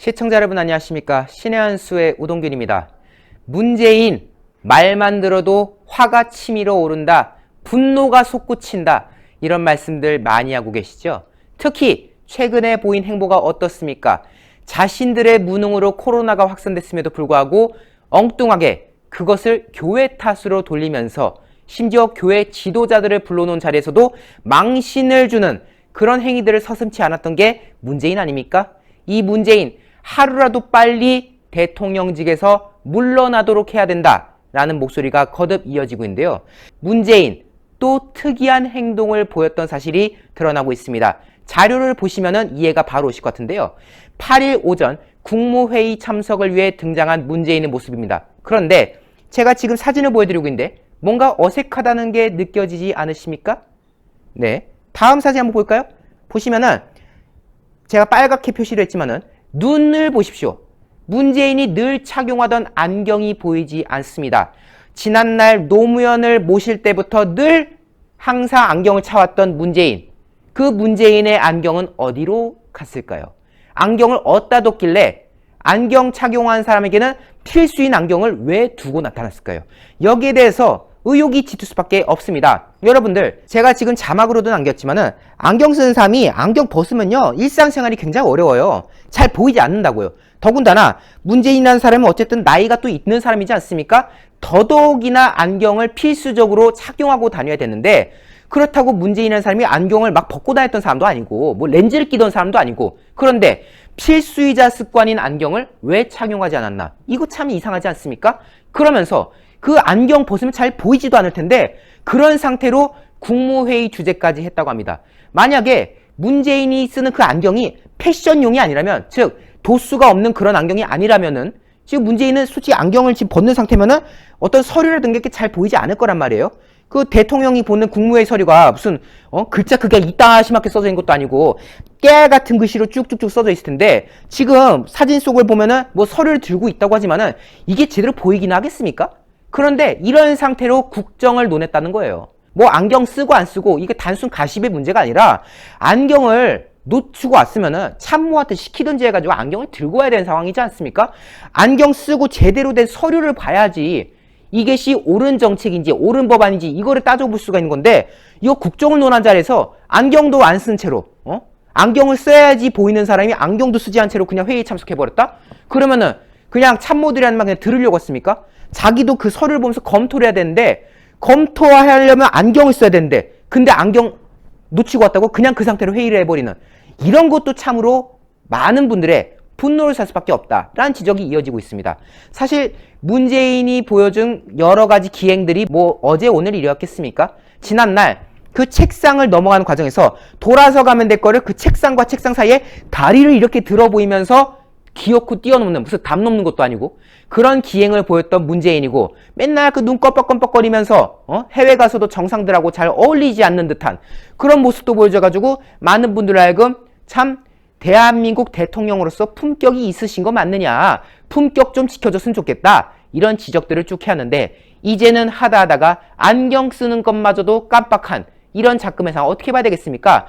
시청자 여러분 안녕하십니까 신의 한 수의 우동균입니다. 문재인 말만 들어도 화가 치밀어 오른다 분노가 솟구친다 이런 말씀들 많이 하고 계시죠. 특히 최근에 보인 행보가 어떻습니까? 자신들의 무능으로 코로나가 확산됐음에도 불구하고 엉뚱하게 그것을 교회 탓으로 돌리면서 심지어 교회 지도자들을 불러놓은 자리에서도 망신을 주는 그런 행위들을 서슴치 않았던 게 문재인 아닙니까? 이 문재인 하루라도 빨리 대통령직에서 물러나도록 해야 된다라는 목소리가 거듭 이어지고 있는데요. 문재인 또 특이한 행동을 보였던 사실이 드러나고 있습니다. 자료를 보시면 이해가 바로 오실 것 같은데요. 8일 오전 국무회의 참석을 위해 등장한 문재인의 모습입니다. 그런데 제가 지금 사진을 보여드리고 있는데 뭔가 어색하다는 게 느껴지지 않으십니까? 네. 다음 사진 한번 볼까요? 보시면은 제가 빨갛게 표시를 했지만은 눈을 보십시오. 문재인이 늘 착용하던 안경이 보이지 않습니다. 지난날 노무현을 모실 때부터 늘 항상 안경을 차왔던 문재인. 그 문재인의 안경은 어디로 갔을까요? 안경을 어디다 뒀길래 안경 착용한 사람에게는 필수인 안경을 왜 두고 나타났을까요? 여기에 대해서 의혹이 짙을 수밖에 없습니다. 여러분들, 제가 지금 자막으로도 남겼지만은 안경 쓰는 사람이 안경 벗으면요, 일상생활이 굉장히 어려워요. 잘 보이지 않는다고요. 더군다나 문재인이라는 사람은 어쨌든 나이가 또 있는 사람이지 않습니까? 더더욱이나 안경을 필수적으로 착용하고 다녀야 되는데 그렇다고 문재인이라는 사람이 안경을 막 벗고 다녔던 사람도 아니고 뭐 렌즈를 끼던 사람도 아니고 그런데 필수이자 습관인 안경을 왜 착용하지 않았나? 이거 참 이상하지 않습니까? 그러면서 그 안경 벗으면 잘 보이지도 않을 텐데 그런 상태로 국무회의 주제까지 했다고 합니다. 만약에 문재인이 쓰는 그 안경이 패션용이 아니라면 즉 도수가 없는 그런 안경이 아니라면은 지금 문재인은 솔직히 안경을 지금 벗는 상태면은 어떤 서류라든가 이렇게 잘 보이지 않을 거란 말이에요. 그 대통령이 보는 국무회의 서류가 무슨 어 글자 크기가 이따시맣게 써져 있는 것도 아니고 깨 같은 글씨로 쭉쭉쭉 써져 있을 텐데 지금 사진 속을 보면은 뭐 서류를 들고 있다고 하지만은 이게 제대로 보이긴 하겠습니까? 그런데 이런 상태로 국정을 논했다는 거예요. 뭐 안경 쓰고 안 쓰고 이게 단순 가십의 문제가 아니라 안경을 놓치고 왔으면은 참모한테 시키든지 해가지고 안경을 들고 와야 되는 상황이지 않습니까? 안경 쓰고 제대로 된 서류를 봐야지 이것이 옳은 정책인지 옳은 법안인지 이거를 따져볼 수가 있는 건데 이거 국정을 논한 자리에서 안경도 안 쓴 채로 어? 안경을 써야지 보이는 사람이 안경도 쓰지 않은 채로 그냥 회의에 참석해버렸다? 그러면은 그냥 참모들이라는 말 그냥 들으려고 했습니까? 자기도 그 서류를 보면서 검토를 해야 되는데 검토하려면 안경을 써야 되는데 근데 안경 놓치고 왔다고 그냥 그 상태로 회의를 해버리는 이런 것도 참으로 많은 분들의 분노를 살 수밖에 없다라는 지적이 이어지고 있습니다. 사실 문재인이 보여준 여러 가지 기행들이 뭐 어제 오늘 일이었겠습니까? 지난날 그 책상을 넘어가는 과정에서 돌아서 가면 될 거를 그 책상과 책상 사이에 다리를 이렇게 들어 보이면서 기어코 뛰어넘는 무슨 담 넘는 것도 아니고 그런 기행을 보였던 문재인이고 맨날 그 눈 껌뻑껌뻑거리면서 어? 해외 가서도 정상들하고 잘 어울리지 않는 듯한 그런 모습도 보여줘가지고 많은 분들 하여금 참 대한민국 대통령으로서 품격이 있으신 거 맞느냐? 품격 좀 지켜줬으면 좋겠다. 이런 지적들을 쭉 해왔는데 이제는 하다 하다가 안경 쓰는 것마저도 깜빡한 이런 작금의 상황 어떻게 봐야 되겠습니까?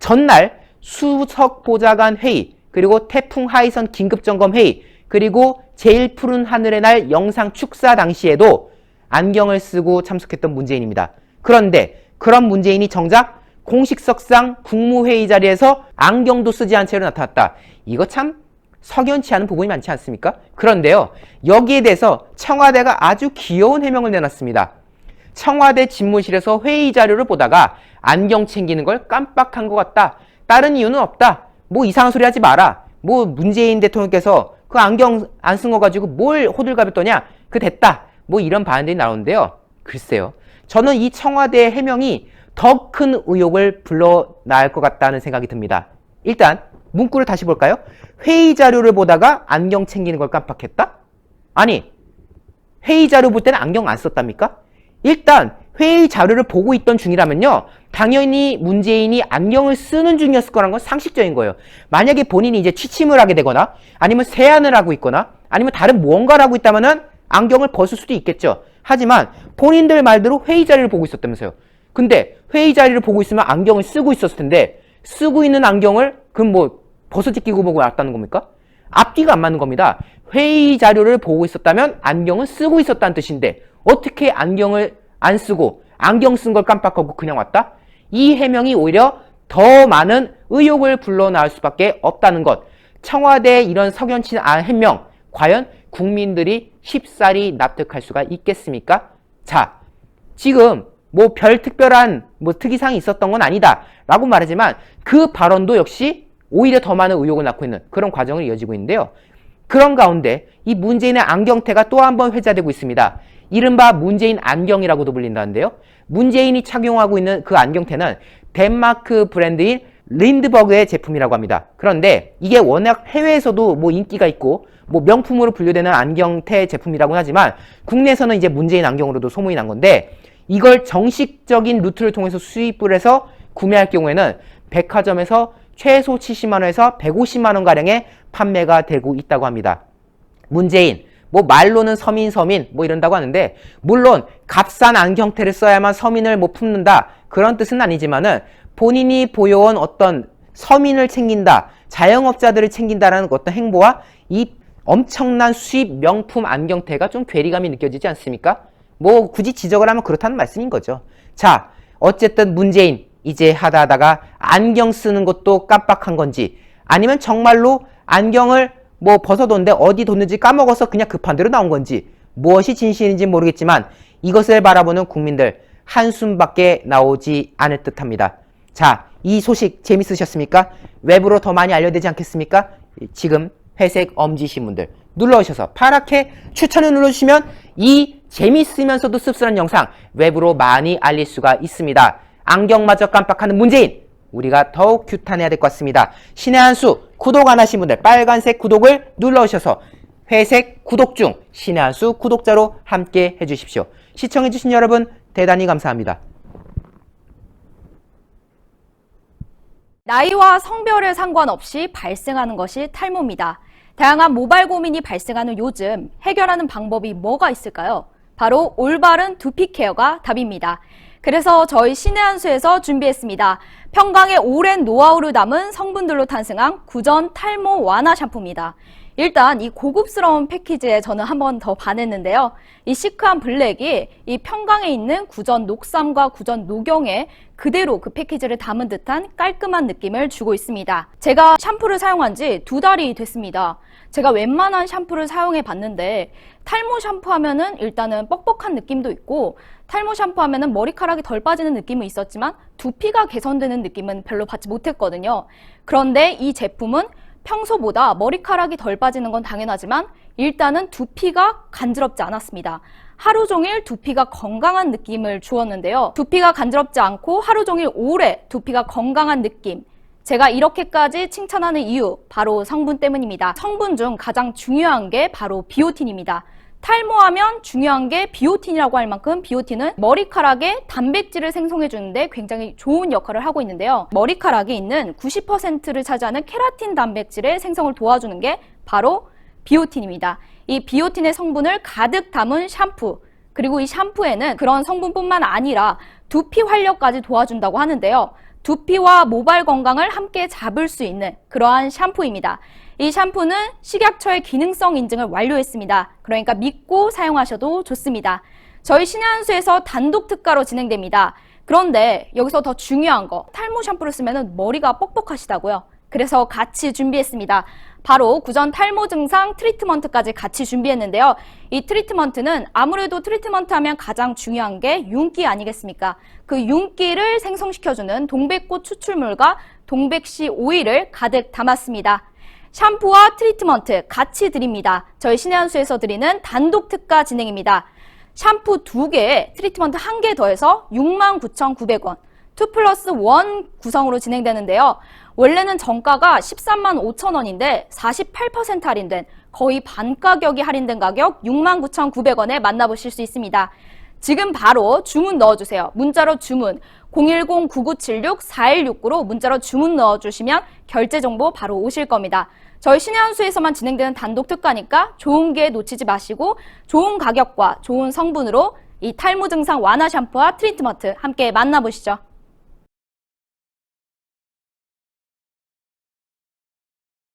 전날 수석 보좌관 회의 그리고 태풍 하이선 긴급점검 회의, 그리고 제일 푸른 하늘의 날 영상 축사 당시에도 안경을 쓰고 참석했던 문재인입니다. 그런데 그런 문재인이 정작 공식석상 국무회의 자리에서 안경도 쓰지 않은 채로 나타났다. 이거 참 석연치 않은 부분이 많지 않습니까? 그런데요, 여기에 대해서 청와대가 아주 귀여운 해명을 내놨습니다. 청와대 집무실에서 회의 자료를 보다가 안경 챙기는 걸 깜빡한 것 같다. 다른 이유는 없다. 뭐 이상한 소리 하지 마라. 뭐 문재인 대통령께서 그 안경 안 쓴 거 가지고 뭘 호들갑을 떠냐? 그 됐다. 뭐 이런 반응들이 나오는데요. 글쎄요. 저는 이 청와대의 해명이 더 큰 의혹을 불러나을 것 같다는 생각이 듭니다. 일단 문구를 다시 볼까요? 회의 자료를 보다가 안경 챙기는 걸 깜빡했다? 아니, 회의 자료 볼 때는 안경 안 썼답니까? 일단 회의 자료를 보고 있던 중이라면요. 당연히 문재인이 안경을 쓰는 중이었을 거란 건 상식적인 거예요. 만약에 본인이 이제 취침을 하게 되거나 아니면 세안을 하고 있거나 아니면 다른 무언가를 하고 있다면은 안경을 벗을 수도 있겠죠. 하지만 본인들 말대로 회의 자리를 보고 있었다면서요. 근데 회의 자리를 보고 있으면 안경을 쓰고 있었을 텐데 쓰고 있는 안경을 그럼 뭐 버섯이 끼고 보고 왔다는 겁니까? 앞뒤가 안 맞는 겁니다. 회의 자료를 보고 있었다면 안경을 쓰고 있었다는 뜻인데 어떻게 안경을 안 쓰고 안경 쓴 걸 깜빡하고 그냥 왔다? 이 해명이 오히려 더 많은 의혹을 불러나올 수밖에 없다는 것. 청와대 이런 석연치 않은 해명 과연 국민들이 쉽사리 납득할 수가 있겠습니까? 자, 지금 뭐 별 특별한 뭐 특이사항이 있었던 건 아니다 라고 말하지만 그 발언도 역시 오히려 더 많은 의혹을 낳고 있는 그런 과정을 이어지고 있는데요. 그런 가운데 이 문재인의 안경테가 또 한 번 회자되고 있습니다. 이른바 문재인 안경이라고도 불린다는데요. 문재인이 착용하고 있는 그 안경테는 덴마크 브랜드인 린드버그의 제품이라고 합니다. 그런데 이게 워낙 해외에서도 뭐 인기가 있고 뭐 명품으로 분류되는 안경테 제품이라고 하지만 국내에서는 이제 문재인 안경으로도 소문이 난 건데 이걸 정식적인 루트를 통해서 수입을 해서 구매할 경우에는 백화점에서 최소 70만 원에서 150만 원 가량의 판매가 되고 있다고 합니다. 문재인 뭐 말로는 서민 서민 뭐 이런다고 하는데 물론 값싼 안경테를 써야만 서민을 뭐 품는다 그런 뜻은 아니지만은 본인이 보여온 어떤 서민을 챙긴다 자영업자들을 챙긴다라는 어떤 행보와 이 엄청난 수입 명품 안경테가 좀 괴리감이 느껴지지 않습니까? 뭐 굳이 지적을 하면 그렇다는 말씀인 거죠. 자 어쨌든 문재인 이제 하다 하다가 안경 쓰는 것도 깜빡한 건지 아니면 정말로 안경을 뭐 벗어뒀는데 어디 뒀는지 까먹어서 그냥 급한 대로 나온 건지 무엇이 진실인지 모르겠지만 이것을 바라보는 국민들 한숨밖에 나오지 않을 듯합니다. 자, 이 소식 재밌으셨습니까? 외부로 더 많이 알려되지 않겠습니까? 지금 회색 엄지 신문들 눌러주셔서 파랗게 추천을 눌러주시면 이 재밌으면서도 씁쓸한 영상 외부로 많이 알릴 수가 있습니다. 안경마저 깜빡하는 문재인 우리가 더욱 규탄해야 될 것 같습니다. 신의 한 수 구독 안 하신 분들 빨간색 구독을 눌러주셔서 회색 구독 중 신의 한 수 구독자로 함께 해주십시오. 시청해주신 여러분 대단히 감사합니다. 나이와 성별에 상관없이 발생하는 것이 탈모입니다. 다양한 모발 고민이 발생하는 요즘 해결하는 방법이 뭐가 있을까요? 바로 올바른 두피 케어가 답입니다. 그래서 저희 신의 한수에서 준비했습니다. 평강의 오랜 노하우를 담은 성분들로 탄생한 구전 탈모 완화 샴푸입니다. 일단 이 고급스러운 패키지에 저는 한 번 더 반했는데요. 이 시크한 블랙이 이 평강에 있는 구전 녹삼과 구전 녹용에 그대로 그 패키지를 담은 듯한 깔끔한 느낌을 주고 있습니다. 제가 샴푸를 사용한 지 두 달이 됐습니다. 제가 웬만한 샴푸를 사용해 봤는데 탈모 샴푸 하면은 일단은 뻑뻑한 느낌도 있고 탈모 샴푸 하면은 머리카락이 덜 빠지는 느낌은 있었지만 두피가 개선되는 느낌은 별로 받지 못했거든요. 그런데 이 제품은 평소보다 머리카락이 덜 빠지는 건 당연하지만 일단은 두피가 간지럽지 않았습니다. 하루 종일 두피가 건강한 느낌을 주었는데요. 두피가 간지럽지 않고 하루 종일 오래 두피가 건강한 느낌. 제가 이렇게까지 칭찬하는 이유 바로 성분 때문입니다. 성분 중 가장 중요한 게 바로 비오틴입니다. 탈모하면 중요한 게 비오틴이라고 할 만큼 비오틴은 머리카락에 단백질을 생성해 주는데 굉장히 좋은 역할을 하고 있는데요. 머리카락에 있는 90%를 차지하는 케라틴 단백질의 생성을 도와주는 게 바로 비오틴입니다. 이 비오틴의 성분을 가득 담은 샴푸 그리고 이 샴푸에는 그런 성분뿐만 아니라 두피 활력까지 도와준다고 하는데요. 두피와 모발 건강을 함께 잡을 수 있는 그러한 샴푸입니다. 이 샴푸는 식약처의 기능성 인증을 완료했습니다. 그러니까 믿고 사용하셔도 좋습니다. 저희 신한수에서 단독 특가로 진행됩니다. 그런데 여기서 더 중요한 거 탈모 샴푸를 쓰면 머리가 뻑뻑하시다고요. 그래서 같이 준비했습니다. 바로 구전 탈모 증상 트리트먼트까지 같이 준비했는데요. 이 트리트먼트는 아무래도 트리트먼트 하면 가장 중요한 게 윤기 아니겠습니까? 그 윤기를 생성시켜주는 동백꽃 추출물과 동백씨 오일을 가득 담았습니다. 샴푸와 트리트먼트 같이 드립니다. 저희 신의 한수에서 드리는 단독 특가 진행입니다. 샴푸 2개, 트리트먼트 1개 더해서 69,900원. 2 플러스 1 구성으로 진행되는데요. 원래는 정가가 13만 5천 원인데 48% 할인된 거의 반 가격이 할인된 가격 69,900원에 만나보실 수 있습니다. 지금 바로 주문 넣어주세요. 문자로 주문 010-9976-4169로 문자로 주문 넣어주시면 결제 정보 바로 오실 겁니다. 저희 신의 한수에서만 진행되는 단독 특가니까 좋은 게 놓치지 마시고 좋은 가격과 좋은 성분으로 이 탈모 증상 완화 샴푸와 트리트먼트 함께 만나보시죠.